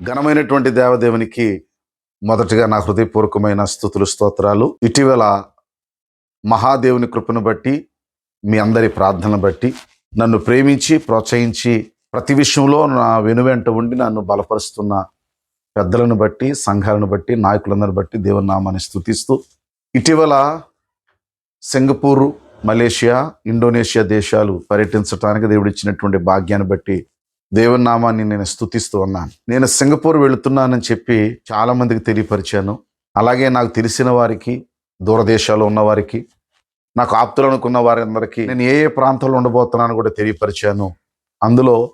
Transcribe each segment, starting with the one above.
ఘనమైనటువంటి దేవదేవునికి మొదటిగా నా హృదయపూర్వకమైన స్థుతులు స్తోత్రాలు. ఇటీవల మహాదేవుని కృపను బట్టి మీ అందరి ప్రార్థనను బట్టి నన్ను ప్రేమించి ప్రోత్సహించి ప్రతి విషయంలో నా వెనువెంట ఉండి నన్ను బలపరుస్తున్న పెద్దలను బట్టి సంఘాలను బట్టి నాయకులందరిని బట్టి దేవుని నామాన్ని స్థుతిస్తూ ఇటీవల సింగపూరు మలేషియా ఇండోనేషియా దేశాలు పర్యటించడానికి దేవుడిచ్చినటువంటి భాగ్యాన్ని బట్టి దేవుని నామాన్ని నేను స్థుతిస్తూ ఉన్నాను. నేను సింగపూర్ వెళుతున్నానని చెప్పి చాలా మందికి తెలియపరిచాను. అలాగే నాకు తెలిసిన వారికి దూరదేశాల్లో ఉన్నవారికి నాకు ఆప్తులు అనుకున్న వారందరికీ నేను ఏ ఏ ప్రాంతంలో ఉండబోతున్నాను కూడా తెలియపరిచాను. అందులో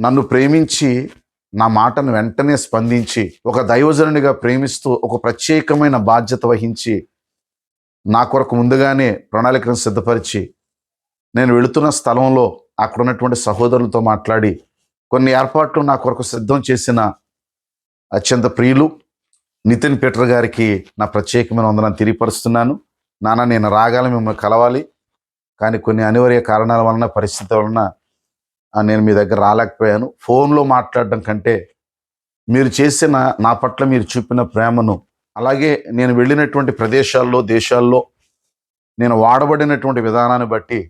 నన్ను ప్రేమించి నా మాటను వెంటనే స్పందించి ఒక దైవజనునిగా ప్రేమిస్తూ ఒక ప్రత్యేకమైన బాధ్యత వహించి నా కొరకు ముందుగానే ప్రణాళికను సిద్ధపరిచి నేను వెళుతున్న స్థలంలో అక్కడ ఉన్నటువంటి సహోదరులతో మాట్లాడి కొన్ని ఏర్పాట్లు నా కొరకు సిద్ధం చేసిన అత్యంత ప్రియులు నితిన్ పీటర్ గారికి నా ప్రత్యేకమైన వందనాన్ని తెలియపరుస్తున్నాను. నాన్న నేను రాగాలి మిమ్మల్ని కలవాలి. కానీ కొన్ని అనివార్య కారణాల వలన పరిస్థితి వలన నేను మీ దగ్గర రాలేకపోయాను. ఫోన్లో మాట్లాడడం కంటే మీరు చేసిన నా పట్ల మీరు చూపిన ప్రేమను అలాగే నేను వెళ్ళినటువంటి ప్రదేశాల్లో దేశాల్లో నేను వాడబడినటువంటి విధానాన్ని బట్టి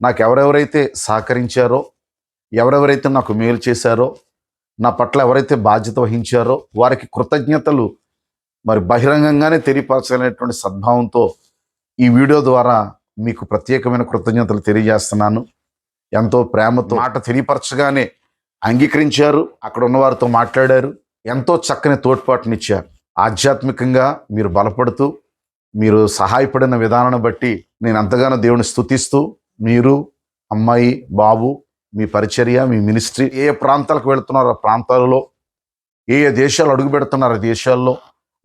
నాకు ఎవరెవరైతే సహకరించారో ఎవరెవరైతే నాకు మేలు చేశారో నా పట్ల ఎవరైతే బాధ్యత వహించారో వారికి కృతజ్ఞతలు మరి బహిరంగంగానే తెలియపరచాలనేటువంటి సద్భావంతో ఈ వీడియో ద్వారా మీకు ప్రత్యేకమైన కృతజ్ఞతలు తెలియజేస్తున్నాను. ఎంతో ప్రేమతో మాట తెలియపరచగానే అంగీకరించారు అక్కడ ఉన్నవారితో మాట్లాడారు ఎంతో చక్కని తోడ్పాటునిచ్చారు. ఆధ్యాత్మికంగా మీరు బలపడుతూ మీరు సహాయపడిన విధానాన్ని బట్టి నేను ఎంతగానో దేవుని స్థుతిస్తూ మీరు అమ్మాయి బాబు మీ పరిచర్య మీ మినిస్ట్రీ ఏ ఏ ప్రాంతాలకు వెళుతున్నారో ఆ ప్రాంతాలలో ఏ ఏ దేశాలు అడుగు పెడుతున్నారు ఆ దేశాల్లో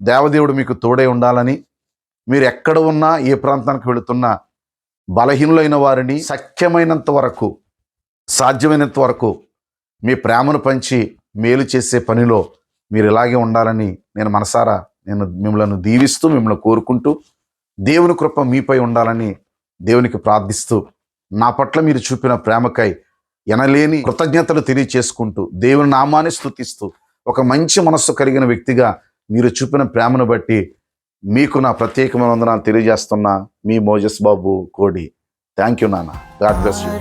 దేవదేవుడు మీకు తోడై ఉండాలని మీరు ఎక్కడ ఉన్నా ఏ ప్రాంతానికి వెళుతున్నా బలహీనులైన వారిని సఖ్యమైనంత వరకు సాధ్యమైనంత వరకు మీ ప్రేమను పంచి మేలు చేసే పనిలో మీరు ఇలాగే ఉండాలని నేను మనసారా నేను మిమ్మల్ని దీవిస్తూ మిమ్మల్ని కోరుకుంటూ దేవుని కృప మీపై ఉండాలని దేవునికి ప్రార్థిస్తూ నా పట్ల మీరు చూపిన ప్రేమకై ఎనలేని కృతజ్ఞతలు తెలియచేసుకుంటూ దేవుని నామాన్ని స్థుతిస్తూ ఒక మంచి మనస్సు కలిగిన వ్యక్తిగా మీరు చూపిన ప్రేమను బట్టి మీకు నా ప్రత్యేకమైన వందనాలు తెలియజేస్తున్నా మీ మోజస్ బాబు కోడి. థ్యాంక్ యూ నాన్న. God bless you